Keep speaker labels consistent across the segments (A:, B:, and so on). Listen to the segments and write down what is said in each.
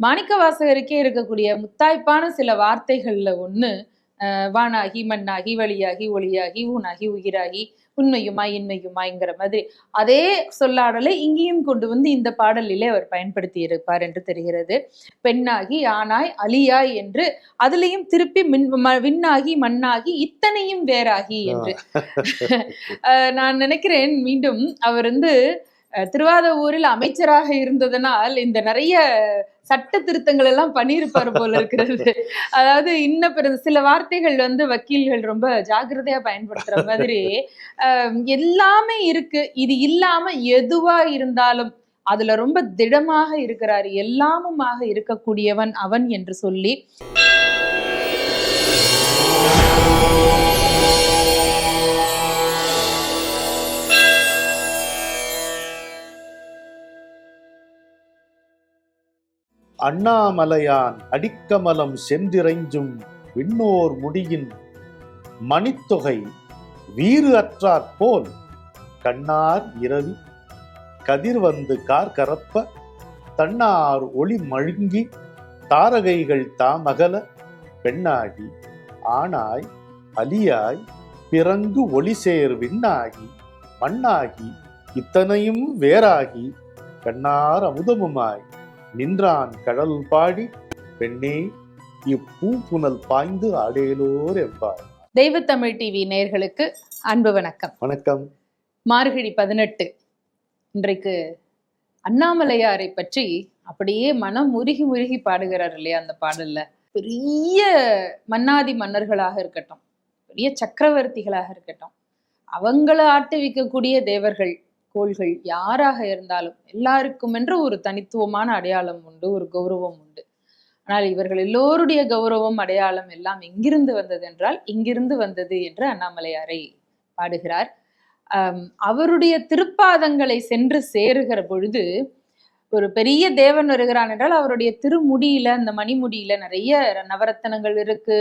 A: மாணிக்க வாசகருக்கே இருக்கக்கூடிய முத்தாய்ப்பான சில வார்த்தைகள்ல ஒண்ணு அஹ், வானாகி மண்ணாகி வழியாகி ஒளியாகி ஊனாகி உயிராகி உண்மையுமாய் இன்மையுமாய்ங்கிற மாதிரி அதே சொல்லாடலை இங்கேயும் கொண்டு வந்து இந்த பாடலிலே அவர் பயன்படுத்தி இருப்பார் என்று தெரிகிறது. பெண்ணாகி ஆனாய் அலியாய் என்று அதுலேயும் திருப்பி மின் ம- விண்ணாகி மண்ணாகி இத்தனையும் வேறாகி என்று. நான் நினைக்கிறேன் மீண்டும் அவர் வந்து அஹ், திருவாதவூரில் அமைச்சராக இருந்ததனால் இந்த நிறைய சட்ட திருத்தங்கள் எல்லாம் பண்ணியிருப்பாரு போல இருக்கிறது. அதாவது இன்ன பிறகு சில வார்த்தைகள் வந்து வக்கீல்கள் ரொம்ப ஜாக்கிரதையா பயன்படுத்துற மாதிரி எல்லாமே இருக்கு. இது இல்லாம எதுவா இருந்தாலும் அதுல ரொம்ப திடமாக இருக்கிறார். எல்லாமுமாக இருக்கக்கூடியவன் அவன் என்று சொல்லி.
B: அண்ணாமலையான் அடிக்கமலம் சென்றிறைஞ்சும் விண்ணோர் முடியின் மணித்தொகை வீறு அற்றாற் போல். கண்ணார் இரவி கதிர் வந்து கார் கரப்ப தன்னார் ஒளி மழுங்கி தாரகைகள் தாமகல பெண்ணாகி ஆணாய் அலியாய் பிறங்கு ஒளிசேர் விண்ணாகி மண்ணாகி இத்தனையும் வேறாகி கண்ணார் அமுதமுமாய். நின்றான் கடல் பாடி பெண்ணே இப்பூ புனல் பாய்ந்து ஆடேலோர் என்பார்.
A: தெய்வத்தமிழ் டிவி நேயர்களுக்கு அன்பு வணக்கம்.
B: வணக்கம்.
A: மார்கழி பதினெட்டு. இன்றைக்கு அண்ணாமலையாரை பற்றி அப்படியே மனம் உருகி உருகி பாடுகிறார் இல்லையா அந்த பாடல்ல? பெரிய மன்னாதி மன்னர்களாக இருக்கட்டும் பெரிய சக்கரவர்த்திகளாக இருக்கட்டும் அவங்கள ஆட்டுவிக்கக்கூடிய தேவர்கள் கோள்கள் யாராக இருந்தாலும் எல்லாருக்கும் என்ற ஒரு தனித்துவமான அடையாளம் உண்டு ஒரு கௌரவம் உண்டு. ஆனால் இவர்கள் எல்லோருடைய கௌரவம் அடையாளம் எல்லாம் எங்கிருந்து வந்தது என்றால் இங்கிருந்து வந்தது என்று அண்ணாமலையாரை பாடுகிறார். அவருடைய திருப்பாதங்களை சென்று சேருகிற பொழுது ஒரு பெரிய தேவன் வருகிறான் என்றால் அவருடைய திருமுடியில அந்த மணிமுடியில நிறைய நவரத்தனங்கள் இருக்கு.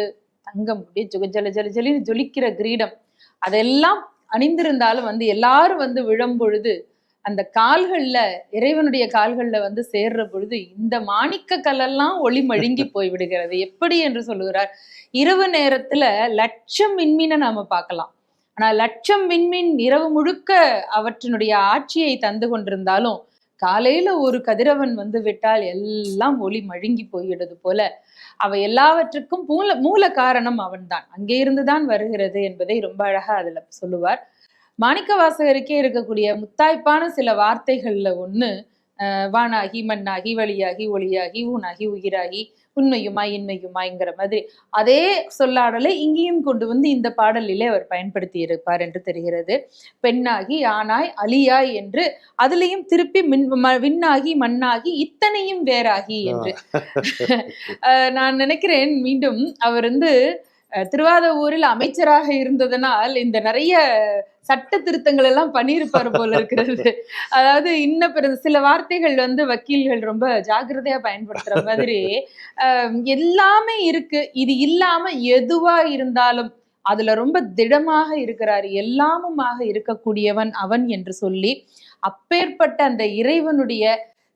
A: தங்கம் அப்படியே ஜொ ஜல ஜல ஜலின்னு ஜொலிக்கிற கிரீடம். அதெல்லாம் அணிந்திருந்தாலும் வந்து எல்லாரும் வந்து விழும் பொழுது அந்த கால்கள்ல இறைவனுடைய கால்கள்ல வந்து சேர்ற பொழுது இந்த மாணிக்க கல்லெல்லாம் ஒளி மழுங்கி போய் விடுகிறது எப்படி என்று சொல்லுகிறார்? இரவு நேரத்துல லட்சம் விண்மீனை நாம பார்க்கலாம். ஆனா லட்சம் விண்மீன் இரவு முழுக்க அவற்றினுடைய ஆட்சியை தந்து கொண்டிருந்தாலும் காலையில ஒரு கதிரவன் வந்து விட்டால் எல்லாம் ஒளி மழுங்கி போயிடுது போல அவை எல்லாவற்றுக்கும் மூல மூல காரணம் அவன்தான். அங்கே இருந்துதான் வருகிறது என்பதை ரொம்ப அழகா அதுல சொல்லுவார். மாணிக்க வாசகருக்கே இருக்கக்கூடிய முத்தாய்ப்பான சில வார்த்தைகள்ல ஒண்ணு அஹ், வானாகி மண்ணாகி வழியாகி ஒளியாகி ஊனாகி உயிராகி உண்மையுமாய் இன்மையுமாய்ங்கிற மாதிரி அதே சொல்லாடலை இங்கேயும் கொண்டு வந்து இந்த பாடலிலே அவர் பயன்படுத்தி இருப்பார் என்று தெரிகிறது. பெண்ணாகி ஆனாய் அலியாய் என்று அதுலேயும் திருப்பி மின் விண்ணாகி மண்ணாகி இத்தனையும் வேறாகி என்று. நான் நினைக்கிறேன் மீண்டும் அவர் வந்து அஹ், திருவாதவூரில் அமைச்சராக இருந்ததனால் இந்த நிறைய சட்ட திருத்தங்கள் எல்லாம் பண்ணியிருப்பார் போல இருக்கிறது. அதாவது இன்ன பிறகு சில வார்த்தைகள் வந்து வக்கீல்கள் ரொம்ப ஜாக்கிரதையா பயன்படுத்துற மாதிரி எல்லாமே இருக்கு. இது இல்லாம எதுவா இருந்தாலும் அதுல ரொம்ப திடமாக இருக்கிறார். எல்லாமுமாக இருக்கக்கூடியவன் அவன் என்று சொல்லி அப்பேற்பட்ட அந்த இறைவனுடைய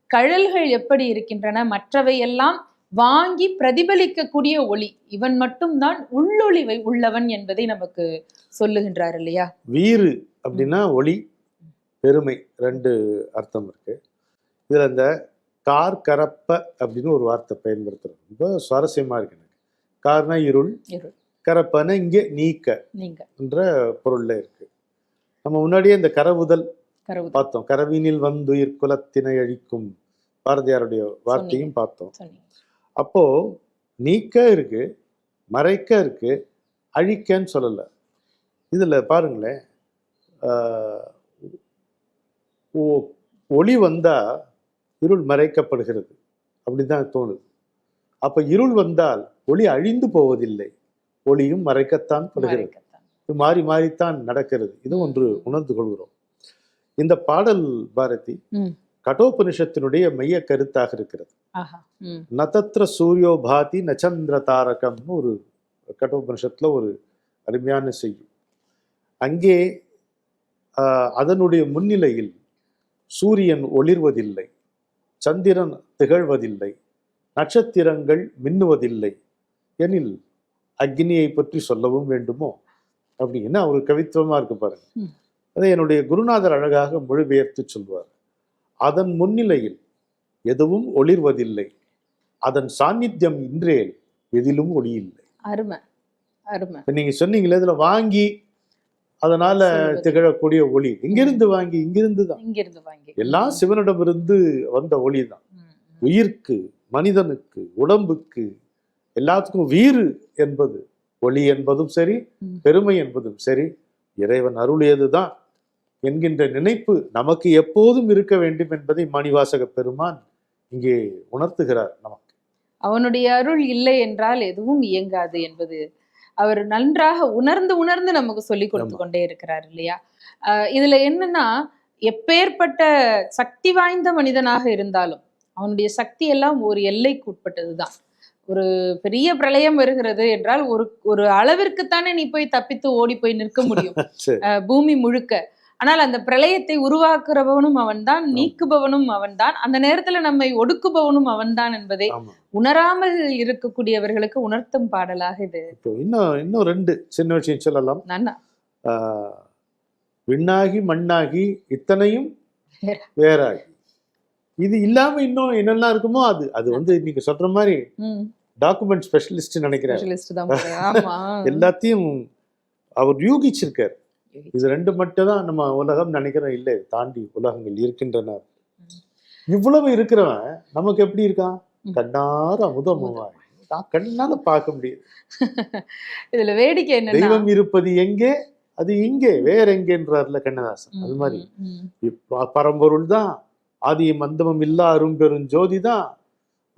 A: கழல்கள் எப்படி இருக்கின்றன மற்றவை எல்லாம் வாங்கி பிரதிபலிக்கக்கூடிய ஒளி. இவன் மட்டும்தான் உள்ளொளிவை உள்ளவன் என்பதை நமக்கு சொல்லுகின்றார் இல்லையா?
B: வீறு அப்படின்னா ஒளி பெருமை ரெண்டு அர்த்தம் இருக்கு. இதுல இந்த கார் கரப்ப அப்படின்னு ஒரு வார்த்தை பயன்படுத்துறோம். ரொம்ப சுவாரஸ்யமா இருக்கு எனக்கு. கார்னா இருள். கரப்பன இங்கே நீக்க என்ற பொருள்ல இருக்கு. நம்ம முன்னாடியே இந்த கரவுதல்
A: கருவு
B: பார்த்தோம். கரவினில் வந்துயிர் குலத்தினை அழிக்கும் பாரதியாருடைய வார்த்தையும் பார்த்தோம். அப்போ நீக்க இருக்கு மறைக்க இருக்கு அழிக்கன்னு சொல்லல. இதுல பாருங்களேன் ஒளி வந்தா இருள் மறைக்கப்படுகிறது. அப்படிதான் தோணுது. அப்ப இருள் வந்தால் ஒளி அழிந்து போவதில்லை. ஒளியும் மறைக்கத்தான் படுகிறது. இது மாறி மாறித்தான் நடக்கிறது. இது ஒன்று உணர்ந்து கொள்கிறோம். இந்த பாடல் பாரதி. கடோபனிஷத்தினுடைய மைய கருத்தாக இருக்கிறது.
A: ஆஹா ம்.
B: நதத்ர சூரியோ பாதி நச்சந்திர தாரகம்னு ஒரு கடோபனிஷத்துல ஒரு அருமையான செய்யும் அங்கே அதனுடைய முன்னிலையில் சூரியன் ஒளிர்வதில்லை சந்திரன் திகழ்வதில்லை நட்சத்திரங்கள் மின்னுவதில்லை எனில் அக்னியை பற்றி சொல்லவும் வேண்டுமோ? அப்படின்னு. ஒரு கவித்துவமா இருக்கு பாருங்க. அதை என்னுடைய குருநாதர் அழகாக மொழிபெயர்த்து சொல்வார். அதன் முன்னிலையில் எதுவும் ஒளிர்வதில்லை. அதன் சாநித்தியம் இன்றேல் எதிலும் ஒளி இல்லை
A: அருமை.
B: நீங்க சொன்னீங்களே இதுல வாங்கி அதனால. திகழக்கூடிய ஒளி. இங்கிருந்து வாங்கி இங்கிருந்து தான்.
A: இங்கிருந்து வாங்கி.
B: எல்லாம் சிவனிடமிருந்து வந்த ஒளி தான். உயிர்க்கு மனிதனுக்கு உடம்புக்கு எல்லாத்துக்கும் வீறு என்பது ஒளி என்பதும் சரி. பெருமை என்பதும் சரி இறைவன் அருளியதுதான் என்கின்ற நினைப்பு நமக்கு எப்போதும் இருக்க வேண்டும் என்பதை மணிவாசக பெருமான் இங்கே உணர்த்துகிறார் நமக்கு.
A: அவனுடைய அருள் இல்லை என்றால் எதுவும் இயங்காது என்பது அவர் நன்றாக உணர்ந்து உணர்ந்து நமக்கு சொல்லி கொடுத்து. கொண்டே இருக்கிறார் இல்லையா? இதுல என்னன்னா எப்பேற்பட்ட சக்தி வாய்ந்த மனிதனாக இருந்தாலும் அவனுடைய சக்தி எல்லாம் ஒரு எல்லைக்கு உட்பட்டதுதான் ஒரு பெரிய பிரளயம் வருகிறது என்றால் ஒரு ஒரு அளவிற்குத்தானே நீ போய் தப்பித்து ஓடி போய் நிற்க முடியும். பூமி முழுக்க. ஆனால் அந்த பிரளயத்தை உருவாக்குறவனும் அவன்தான் நீக்குபவனும் அவன்தான் அந்த நேரத்துல நம்மை ஒடுக்குபவனும் அவன்தான் என்பதை உணராமல் இருக்கக்கூடியவர்களுக்கு உணர்த்தும் பாடலாக இது.
B: இன்னும் இன்னும் ரெண்டு சின்ன விஷயம் சொல்லலாம். விண்ணாகி மண்ணாகி இத்தனையும்
A: வேற.
B: வேறாகி. இது இல்லாம இன்னும் என்னெல்லாம் இருக்குமோ அது. அது வந்து நீங்க சொல்ற மாதிரி டாக்குமெண்ட் ஸ்பெஷலிஸ்ட் நினைக்கிறேன். எல்லாத்தையும் அவர் யூகிச்சிருக்கார். இது ரெண்டு மட்டும் தான் நம்ம உலகம் நினைக்கிறோம். இல்லை தாண்டி உலகங்கள் இருக்கின்றன. இவ்வளவு இருக்கிறவன் நமக்கு எப்படி இருக்கான். கண்ணார அமுதமுவாய் நான் கண்ணால பார்க்க முடியுது
A: இதுல வேடிக்கை என்னன்னா
B: தெய்வம் இருப்பது எங்கே? அது இங்கே. வேற எங்கேன்றார்ல கண்ணதாசன். அது மாதிரி. பரம்பொருள் தான் ஆதியும் அந்தமும் இல்லா அரும்பெரும் ஜோதி தான்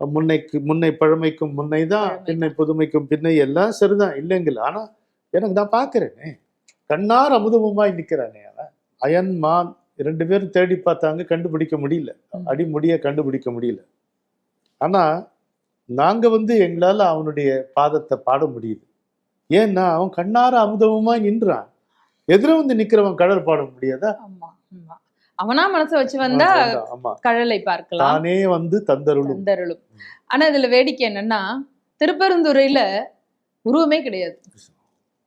B: முன்னைக்கு முன்னை பழமைக்கும் முன்னை தான். பின்னை புதுமைக்கும் பின்னை எல்லாம் சரிதான். இல்லைங்கள ஆனா எனக்கு நான் பார்க்கிறேனே. கண்ணார் அமுதமுமாய் நிக்கிறானே அவன். அயன் மான் ரெண்டு பேரும் தேடி பார்த்தாங்க கண்டுபிடிக்க முடியல. அடிமுடிய கண்டுபிடிக்க முடியல. ஆனா நாங்க வந்து எங்களால அவனுடைய பாதத்தை பாட முடியுது. ஏன்னா அவன் கண்ணார அமுதமுமாய் நின்றான். எதிர வந்து நிக்கிறவன் கடல் பாட முடியாதா?
A: ஆமா ஆமா. அவனா மனசை வச்சு வந்தா கழலை பார்க்கலாம்.
B: தானே வந்து தந்தருளும்.
A: தந்தருளும். ஆனா இதுல வேடிக்கை என்னன்னா திருப்பெருந்துறையில உருவமே கிடையாது.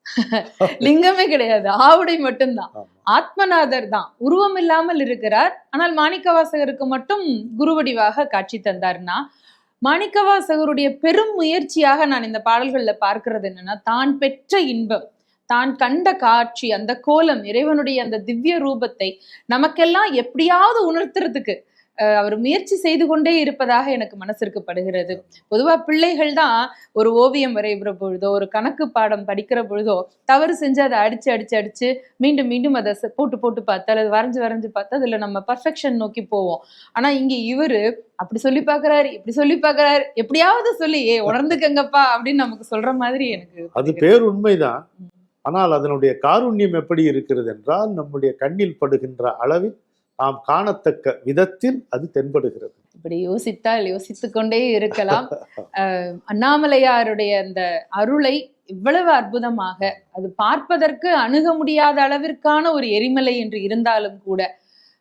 A: லிங்கமே கிடையாது. ஆவுடை மட்டும்தான். ஆத்மநாதர் தான். உருவம் இல்லாமல் இருக்கிறார். ஆனால் மாணிக்கவாசகருக்கு மட்டும் குருவடிவாக காட்சி தந்தார்னா மாணிக்கவாசகருடைய பெரும் முயற்சியாக நான் இந்த பாடல்கள்ல பார்க்கிறது என்னன்னா தான் பெற்ற இன்பம் தான் கண்ட காட்சி அந்த கோலம் இறைவனுடைய அந்த திவ்ய ரூபத்தை நமக்கெல்லாம் எப்படியாவது உணர்த்துறதுக்கு அவர் முயற்சி செய்து கொண்டே இருப்பதாக எனக்கு மனசிற்கு படுகிறது பொதுவா பிள்ளைகள் தான் ஒரு ஓவியம் வரைகிற பொழுதோ ஒரு கணக்கு பாடம் படிக்கிற பொழுதோ தவறு செஞ்சு அதை அடிச்சு அடிச்சு அடிச்சு மீண்டும் மீண்டும் அதை போட்டு போட்டு பார்த்து அல்லது வரைஞ்சு வரைஞ்சு பார்த்து அதுல நம்ம பர்ஃபெக்ஷன் நோக்கி போவோம் ஆனா இங்க இவரு அப்படி சொல்லி பார்க்கறாரு இப்படி சொல்லி பார்க்கறாரு எப்படியாவது சொல்லி ஏ உணர்ந்துக்கங்கப்பா அப்படின்னு நமக்கு சொல்ற மாதிரி எனக்கு
B: அது. பேர் உண்மைதான். ஆனால் அதனுடைய காருண்யம் எப்படி இருக்கிறது என்றால் நம்முடைய கண்ணில் படுகின்ற அளவில் நாம் காணத்தக்க விதத்தில் அது தென்படுகிறது.
A: இப்படி யோசித்தால் யோசித்துக் கொண்டே இருக்கலாம் அண்ணாமலையாருடைய அந்த அருளை இவ்வளவு அற்புதமாக அது பார்ப்பதற்கு அணுக முடியாத அளவிற்கான ஒரு எரிமலை என்று இருந்தாலும் கூட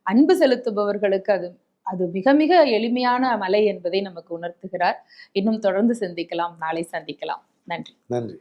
A: அன்பு செலுத்துபவர்களுக்கு அது அது மிக மிக எளிமையான மலை என்பதை நமக்கு உணர்த்துகிறார். இன்னும் தொடர்ந்து சிந்திக்கலாம். நாளை சந்திக்கலாம். நன்றி.
B: நன்றி.